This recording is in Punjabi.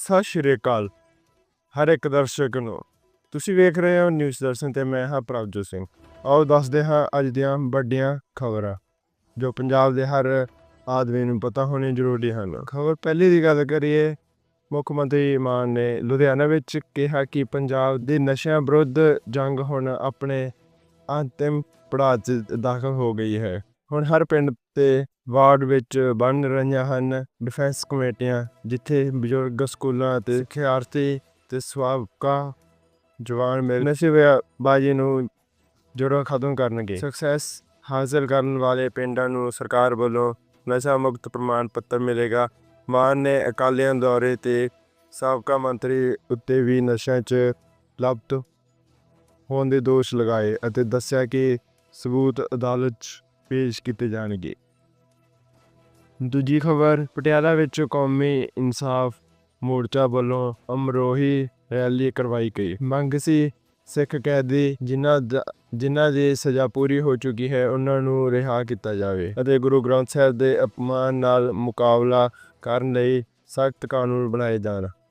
ਸਤਿ ਸ਼੍ਰੀ ਅਕਾਲ ਹਰ ਇੱਕ ਦਰਸ਼ਕ ਨੂੰ। ਤੁਸੀਂ ਵੇਖ ਰਹੇ ਹੋ ਨਿਊਜ਼ ਦਰਸ਼ਨ ਤੇ ਮੈਂ ਹਾਂ ਪ੍ਰਭਜੋਤ ਸਿੰਘ। ਆਓ ਦੱਸਦੇ ਹਾਂ ਅੱਜ ਦੀਆਂ ਵੱਡੀਆਂ ਖਬਰਾਂ, ਜੋ ਪੰਜਾਬ ਦੇ ਹਰ ਆਦਮੀ ਨੂੰ ਪਤਾ ਹੋਣੀ ਜ਼ਰੂਰੀ ਹਨ। ਖਬਰ ਪਹਿਲੀ ਦੀ ਗੱਲ ਕਰੀਏ, ਮੁੱਖ ਮੰਤਰੀ ਮਾਨ ਨੇ ਲੁਧਿਆਣਾ ਵਿੱਚ ਕਿਹਾ ਕਿ ਪੰਜਾਬ ਦੀ ਨਸ਼ਿਆਂ ਵਿਰੁੱਧ ਜੰਗ ਹੁਣ ਆਪਣੇ ਅੰਤਿਮ ਪੜਾਅ 'ਚ ਦਾਖਲ ਹੋ ਗਈ ਹੈ। ਹੁਣ ਹਰ ਪਿੰਡ ਤੇ ਵਾਰਡ ਵਿੱਚ ਬਣ ਰਹੀਆਂ ਹਨ ਡਿਫੈਂਸ ਕਮੇਟੀਆਂ, ਜਿੱਥੇ ਬਜ਼ੁਰਗ ਸਕੂਲਾਂ ਅਤੇ ਸਿੱਖਿਆਰਥੀ ਤੇ ਸਵਾਬਕਾ ਜਵਾਨ ਮਿਲ ਨਸ਼ੇ ਬਾਜੀ ਨੂੰ ਜੜੋਂ ਖਤਮ ਕਰਨਗੇ। ਸਕਸੈਸ ਹਾਸਲ ਕਰਨ ਵਾਲੇ ਪਿੰਡਾਂ ਨੂੰ ਸਰਕਾਰ ਵੱਲੋਂ ਨਸ਼ਾ ਮੁਕਤ ਪ੍ਰਮਾਣ ਪੱਤਰ ਮਿਲੇਗਾ। ਮਾਨ ਨੇ ਅਕਾਲੀਆਂ ਦੌਰੇ ਤੇ ਸਾਬਕਾ ਮੰਤਰੀ ਉੱਤੇ ਵੀ ਨਸ਼ਿਆਂ 'ਚ ਲਪਤ ਹੋਣ ਦੇ ਦੋਸ਼ ਲਗਾਏ ਅਤੇ ਦੱਸਿਆ ਕਿ ਸਬੂਤ ਅਦਾਲਤ 'ਚ ਪੇਸ਼ ਕੀਤੇ ਜਾਣਗੇ। ਦੂਜੀ ਖਬਰ, ਪਟਿਆਲਾ ਵਿੱਚ ਕੌਮੀ ਇਨਸਾਫ ਮੋਰਚਾ ਵੱਲੋਂ ਅਮਰੋਹੀ ਰੈਲੀ ਕਰਵਾਈ ਗਈ। ਮੰਗ ਸੀ ਸਿੱਖ ਕੈਦੀ ਜਿਨ੍ਹਾਂ ਦਾ- ਜਿਨ੍ਹਾਂ ਦੀ ਸਜ਼ਾ ਪੂਰੀ ਹੋ ਚੁੱਕੀ ਹੈ, ਉਹਨਾਂ ਨੂੰ ਰਿਹਾ ਕੀਤਾ ਜਾਵੇ ਅਤੇ ਗੁਰੂ ਗ੍ਰੰਥ ਸਾਹਿਬ ਦੇ ਅਪਮਾਨ ਨਾਲ ਮੁਕਾਬਲਾ ਕਰਨ ਲਈ ਸਖਤ ਕਾਨੂੰਨ ਬਣਾਏ ਜਾਣ।